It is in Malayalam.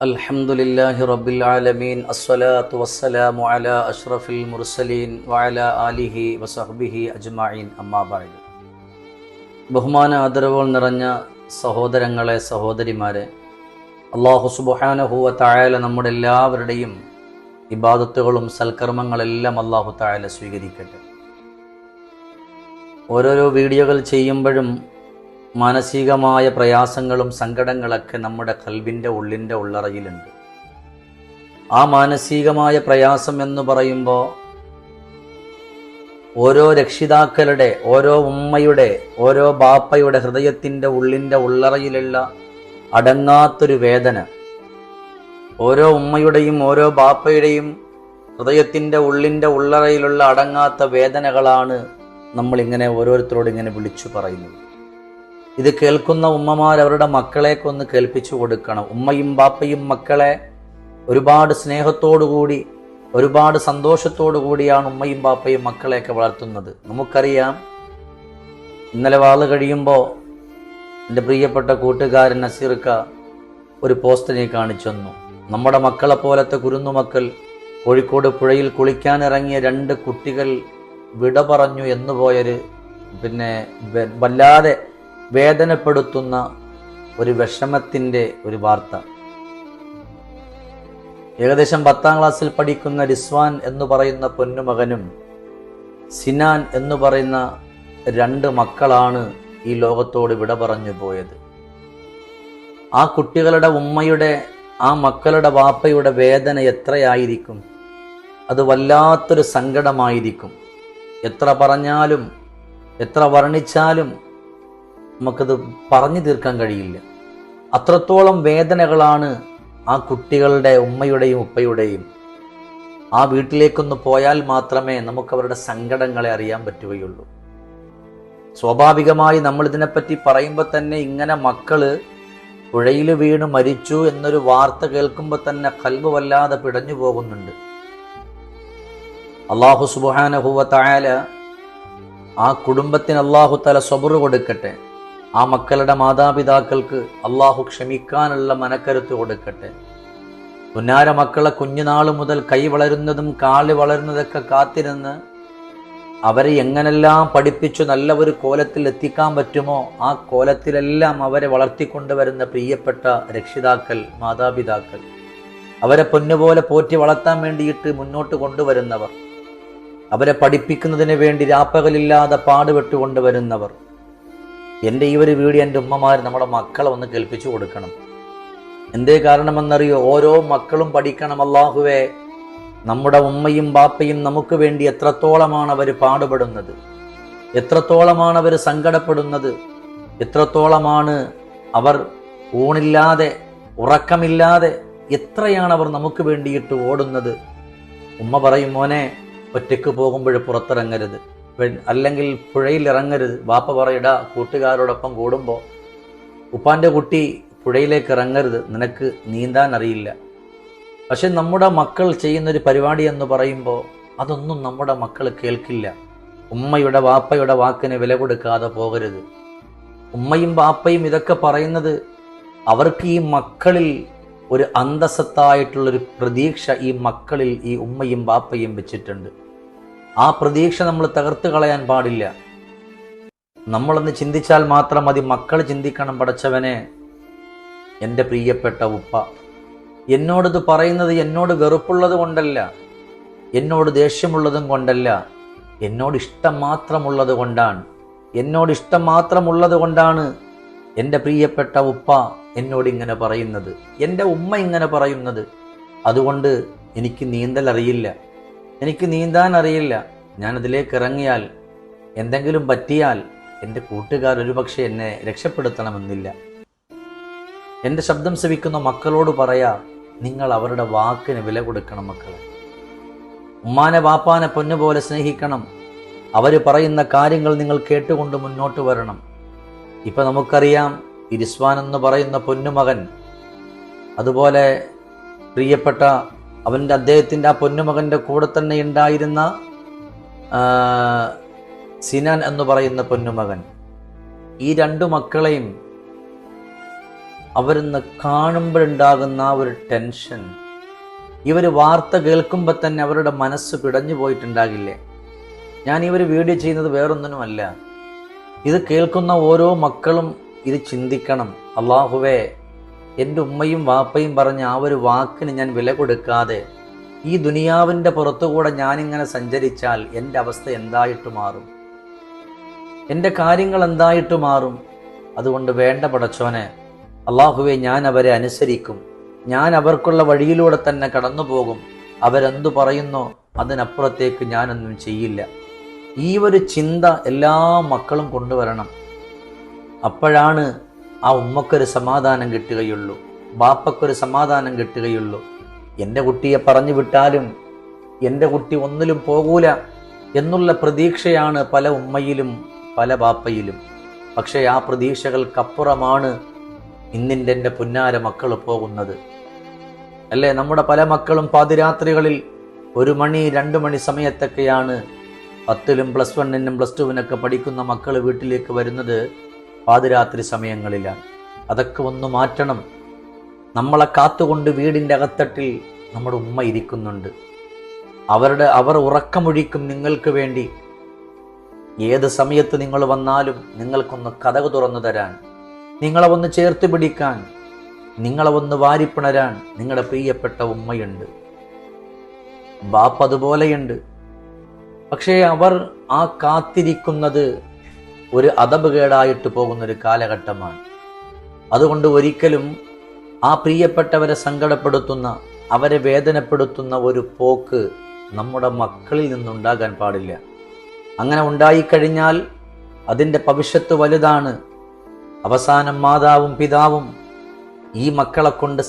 الحمد لله رب العالمين الصلاة والسلام على أشرف المرسلين وعلى آله وصحبه أجمعين أما بعد ബഹുമാന ആദരവുകൾ നിറഞ്ഞ സഹോദരങ്ങളെ സഹോദരിമാരെ അള്ളാഹു സുബാനഹുവ തായാല നമ്മുടെ എല്ലാവരുടെയും ഇബാദത്തുകളും സൽക്കർമ്മങ്ങളെല്ലാം അള്ളാഹു തായാല സ്വീകരിക്കട്ടെ ഓരോരോ വീഡിയോകൾ ചെയ്യുമ്പോഴും മാനസികമായ പ്രയാസങ്ങളും സങ്കടങ്ങളൊക്കെ നമ്മുടെ കൽവിന്റെ ഉള്ളിന്റെ ഉള്ളറയിലുണ്ട്. ആ മാനസികമായ പ്രയാസം എന്ന് പറയുമ്പോൾ ഓരോ രക്ഷിതാക്കളുടെ ഓരോ ഉമ്മയുടെ ഓരോ ബാപ്പയുടെ ഹൃദയത്തിന്റെ ഉള്ളിന്റെ ഉള്ളറയിലുള്ള അടങ്ങാത്തൊരു വേദന. ഓരോ ഉമ്മയുടെയും ഓരോ ബാപ്പയുടെയും ഹൃദയത്തിന്റെ ഉള്ളിന്റെ ഉള്ളറയിലുള്ള അടങ്ങാത്ത വേദനകളാണ് നമ്മളിങ്ങനെ ഓരോരുത്തരോട് ഇങ്ങനെ വിളിച്ചു പറയുന്നത്. ഇത് കേൾക്കുന്ന ഉമ്മമാർ അവരുടെ മക്കളെക്കൊന്ന് കേൾപ്പിച്ചു കൊടുക്കണം. ഉമ്മയും ബാപ്പയും മക്കളെ ഒരുപാട് സ്നേഹത്തോടുകൂടി ഒരുപാട് സന്തോഷത്തോടു കൂടിയാണ് ഉമ്മയും ബാപ്പയും മക്കളെയൊക്കെ വളർത്തുന്നത്. നമുക്കറിയാം ഇന്നലെ വാൾ കഴിയുമ്പോൾ എന്റെ പ്രിയപ്പെട്ട കൂട്ടുകാരൻ നസീർക്ക ഒരു പോസ്റ്റിനെ കാണിച്ചെന്നു. നമ്മുടെ മക്കളെ പോലത്തെ കുരുന്നുമക്കൾ കോഴിക്കോട് പുഴയിൽ കുളിക്കാനിറങ്ങിയ രണ്ട് കുട്ടികൾ വിട പറഞ്ഞു എന്ന് പോയൊരു പിന്നെ വല്ലാതെ വേദനപ്പെടുത്തുന്ന ഒരു വിഷമത്തിന്റെ ഒരു വാർത്ത. ഏകദേശം പത്താം ക്ലാസ്സിൽ പഠിക്കുന്ന റിസ്വാൻ എന്ന് പറയുന്ന പൊന്നുമകനും സിനാൻ എന്ന് പറയുന്ന രണ്ട് മക്കളാണ് ഈ ലോകത്തോട് വിട പറഞ്ഞു പോയത്. ആ കുട്ടികളുടെ ഉമ്മയുടെ ആ മക്കളുടെ വാപ്പയുടെ വേദന എത്രയായിരിക്കും? അത് വല്ലാത്തൊരു സങ്കടമായിരിക്കും. എത്ര പറഞ്ഞാലും എത്ര വർണിച്ചാലും നമുക്കത് പറഞ്ഞു തീർക്കാൻ കഴിയില്ല. അത്രത്തോളം വേദനകളാണ് ആ കുട്ടികളുടെ ഉമ്മയുടെയും ഉപ്പയുടെയും. ആ വീട്ടിലേക്കൊന്ന് പോയാൽ മാത്രമേ നമുക്ക് അവരുടെ സങ്കടങ്ങളെ അറിയാൻ പറ്റുകയുള്ളൂ. സ്വാഭാവികമായി നമ്മൾ ഇതിനെപ്പറ്റി പറയുമ്പോൾ തന്നെ ഇങ്ങനെ മക്കൾ പുഴയിൽ വീണ് മരിച്ചു എന്നൊരു വാർത്ത കേൾക്കുമ്പോൾ തന്നെ കൽബ് വല്ലാതെ പിടഞ്ഞു പോകുന്നുണ്ട്. അള്ളാഹു സുബാനഹുവ തായാല ആ കുടുംബത്തിന് അള്ളാഹു തല സ്വബറ് കൊടുക്കട്ടെ. ആ മക്കളുടെ മാതാപിതാക്കൾക്ക് അള്ളാഹു ക്ഷമിക്കാനുള്ള മനക്കരുത്ത് കൊടുക്കട്ടെ. പുന്നാര മക്കളെ കുഞ്ഞുനാൾ മുതൽ കൈ വളരുന്നതും കാൽ വളരുന്നതൊക്കെ കാത്തിരുന്ന് അവരെ എങ്ങനെല്ലാം പഠിപ്പിച്ചു നല്ല ഒരു കോലത്തിൽ എത്തിക്കാൻ പറ്റുമോ ആ കോലത്തിലെല്ലാം അവരെ വളർത്തിക്കൊണ്ടുവരുന്ന പ്രിയപ്പെട്ട രക്ഷിതാക്കൾ മാതാപിതാക്കൾ. അവരെ പൊന്നുപോലെ പോറ്റി വളർത്താൻ വേണ്ടിയിട്ട് മുന്നോട്ട് കൊണ്ടുവരുന്നവർ. അവരെ പഠിപ്പിക്കുന്നതിന് വേണ്ടി രാപ്പകലില്ലാതെ പാടുപെട്ട് കൊണ്ടുവരുന്നവർ എന്റെ ഈ ഒരു വീഡിയോ എന്റെ ഉമ്മമാർ നമ്മുടെ മക്കളെ ഒന്ന് കേൾപ്പിച്ചു കൊടുക്കണം. എന്തേ കാരണമെന്നറിയോ? ഓരോ മക്കളും പഠിക്കണം അള്ളാഹുവേ നമ്മുടെ ഉമ്മയും ബാപ്പയും നമുക്ക് വേണ്ടി എത്രത്തോളമാണ് അവർ പാടുപെടുന്നത്? എത്രത്തോളമാണ് അവർ സങ്കടപ്പെടുന്നത്? എത്രത്തോളമാണ് അവർ ഊണില്ലാതെ ഉറക്കമില്ലാതെ എത്രയാണ് അവർ നമുക്ക് വേണ്ടിയിട്ട് ഓടുന്നത്? ഉമ്മ പറയും മോനെ ഒറ്റയ്ക്ക് പോകുമ്പോൾ പുറത്തിറങ്ങരുത്. അല്ലെങ്കിൽ പുഴയിൽ ഇറങ്ങരുത്. ബാപ്പ പറയിട കൂട്ടുകാരോടൊപ്പം കൂടുമ്പോൾ ഉപ്പാന്റെ കുട്ടി പുഴയിലേക്ക് ഇറങ്ങരുത്. നിനക്ക് നീന്താൻ അറിയില്ല. പക്ഷെ നമ്മുടെ മക്കൾ ചെയ്യുന്നൊരു പരിപാടി എന്ന് പറയുമ്പോൾ അതൊന്നും നമ്മുടെ മക്കൾ കേൾക്കില്ല. ഉമ്മയുടെ വാപ്പയുടെ വാക്കിന് വില കൊടുക്കാതെ പോകരുത്. ഉമ്മയും വാപ്പയും ഇതൊക്കെ പറയുന്നത് അവർക്ക് ഈ മക്കളിൽ ഒരു അന്തസ്സത്തായിട്ടുള്ളൊരു പ്രതീക്ഷ ഈ മക്കളിൽ ഈ ഉമ്മയും വാപ്പയും വെച്ചിട്ടുണ്ട്. ആ പ്രതീക്ഷ നമ്മൾ തകർത്ത് കളയാൻ പാടില്ല. നമ്മളൊന്ന് ചിന്തിച്ചാൽ മാത്രം മതി മക്കൾ ചിന്തിക്കണം പടച്ചവനെ. എന്റെ പ്രിയപ്പെട്ട ഉപ്പ എന്നോടിത് പറയുന്നത് എന്നോട് വെറുപ്പുള്ളത് കൊണ്ടല്ല എന്നോട് ദേഷ്യമുള്ളതും കൊണ്ടല്ല എന്നോട് ഇഷ്ടം മാത്രമുള്ളത് കൊണ്ടാണ് എന്നോട് ഇഷ്ടം മാത്രമുള്ളത് കൊണ്ടാണ് എന്റെ പ്രിയപ്പെട്ട ഉപ്പ എന്നോട് ഇങ്ങനെ പറയുന്നത് എന്റെ ഉമ്മ ഇങ്ങനെ പറയുന്നത്. അതുകൊണ്ട് എനിക്ക് നീന്തൽ അറിയില്ല എനിക്ക് നീന്താൻ അറിയില്ല. ഞാൻ അതിലേക്ക് ഇറങ്ങിയാൽ എന്തെങ്കിലും പറ്റിയാൽ എന്റെ കൂട്ടുകാർ ഒരുപക്ഷെ എന്നെ രക്ഷപ്പെടുത്തണമെന്നില്ല. എന്റെ ശബ്ദം ശ്രവിക്കുന്ന മക്കളോട് പറയാ നിങ്ങൾ അവരുടെ വാക്കിന് വില കൊടുക്കണം മക്കളെ. ഉമ്മാനെ വാപ്പാനെ പൊന്നുപോലെ സ്നേഹിക്കണം. അവർ പറയുന്ന കാര്യങ്ങൾ നിങ്ങൾ കേട്ടുകൊണ്ട് മുന്നോട്ട് വരണം. ഇപ്പം നമുക്കറിയാം ഇരിസ്വാൻ എന്ന് പറയുന്ന പൊന്നുമകൻ അതുപോലെ പ്രിയപ്പെട്ട അവന്റെ അദ്ദേഹത്തിന്റെ ആ പൊന്നുമകന്റെ കൂടെ തന്നെ ഉണ്ടായിരുന്ന സിനാൻ എന്ന് പറയുന്ന പൊന്നുമകൻ. ഈ രണ്ടു മക്കളെയും അവരിന്ന് കാണുമ്പോഴുണ്ടാകുന്ന ഒരു ടെൻഷൻ. ഇവർ വാർത്ത കേൾക്കുമ്പോൾ തന്നെ അവരുടെ മനസ്സ് പിടഞ്ഞു പോയിട്ടുണ്ടാകില്ലേ? ഞാൻ ഇവർ വീഡിയോ ചെയ്യുന്നത് വേറൊന്നിനുമല്ല. ഇത് കേൾക്കുന്ന ഓരോ മക്കളും ഇത് ചിന്തിക്കണം. അള്ളാഹുവേ എന്റെ ഉമ്മയും വാപ്പയും പറഞ്ഞ ആ ഒരു വാക്കിന് ഞാൻ വില കൊടുക്കാതെ ഈ ദുനിയാവിന്റെ പുറത്തുകൂടെ ഞാനിങ്ങനെ സഞ്ചരിച്ചാൽ എന്റെ അവസ്ഥ എന്തായിട്ട് മാറും? എന്റെ കാര്യങ്ങൾ എന്തായിട്ട് മാറും? അതുകൊണ്ട് വേണ്ട പടച്ചോനെ അള്ളാഹുവെ ഞാൻ അവരെ അനുസരിക്കും. ഞാൻ അവർക്കുള്ള വഴിയിലൂടെ തന്നെ കടന്നു പോകും. അവരെന്തു പറയുന്നോ അതിനപ്പുറത്തേക്ക് ഞാനൊന്നും ചെയ്യില്ല. ഈ ഒരു ചിന്ത എല്ലാ മക്കളും കൊണ്ടുവരണം. അപ്പോഴാണ് ആ ഉമ്മക്കൊരു സമാധാനം കിട്ടുകയുള്ളൂ ബാപ്പക്കൊരു സമാധാനം കിട്ടുകയുള്ളൂ. എന്റെ കുട്ടിയെ പറഞ്ഞു വിട്ടാലും എന്റെ കുട്ടി ഒന്നിലും പോകൂല എന്നുള്ള പ്രതീക്ഷയാണ് പല ഉമ്മയിലും പല ബാപ്പയിലും. പക്ഷേ ആ പ്രതീക്ഷകൾക്കപ്പുറമാണ് ഇന്നിന്റെ എന്റെ പുന്നാര മക്കൾ പോകുന്നത്. അല്ലേ? നമ്മുടെ പല മക്കളും പാതിരാത്രികളിൽ ഒരു മണി രണ്ട് മണി സമയത്തൊക്കെയാണ് പത്തിലും പ്ലസ് വണ്ണിനും പ്ലസ് ടുവിനൊക്കെ പഠിക്കുന്ന മക്കൾ വീട്ടിലേക്ക് വരുന്നത്. പാതിരാത്രി സമയങ്ങളിലാണ്. അതൊക്കെ ഒന്ന് മാറ്റണം. നമ്മളെ കാത്തുകൊണ്ട് വീടിന്റെ അകത്തട്ടിൽ നമ്മുടെ ഉമ്മ ഇരിക്കുന്നുണ്ട്. അവരുടെ അവർ ഉറക്കമൊഴിക്കും നിങ്ങൾക്ക് വേണ്ടി. ഏത് സമയത്ത് നിങ്ങൾ വന്നാലും നിങ്ങൾക്കൊന്ന് കഥക് തുറന്നു തരാൻ. നിങ്ങളെ ഒന്ന് ചേർത്ത് പിടിക്കാൻ. നിങ്ങളെ ഒന്ന് വാരിപ്പിണരാൻ നിങ്ങളുടെ പ്രിയപ്പെട്ട ഉമ്മയുണ്ട്. ബാപ്പ് അതുപോലെയുണ്ട്. പക്ഷേ അവർ ആ കാത്തിരിക്കുന്നത് ഒരു അതപകേടായിട്ട് പോകുന്ന ഒരു കാലഘട്ടമാണ്. അതുകൊണ്ട് ഒരിക്കലും ആ പ്രിയപ്പെട്ടവരെ സങ്കടപ്പെടുത്തുന്ന അവരെ വേദനപ്പെടുത്തുന്ന ഒരു പോക്ക് നമ്മുടെ മക്കളിൽ നിന്നുണ്ടാകാൻ പാടില്ല. അങ്ങനെ ഉണ്ടായിക്കഴിഞ്ഞാൽ അതിന്റെ ഭവിഷ്യത്ത് വലുതാണ്. അവസാനം മാതാവും പിതാവും ഈ മക്കളെ കൊണ്ട്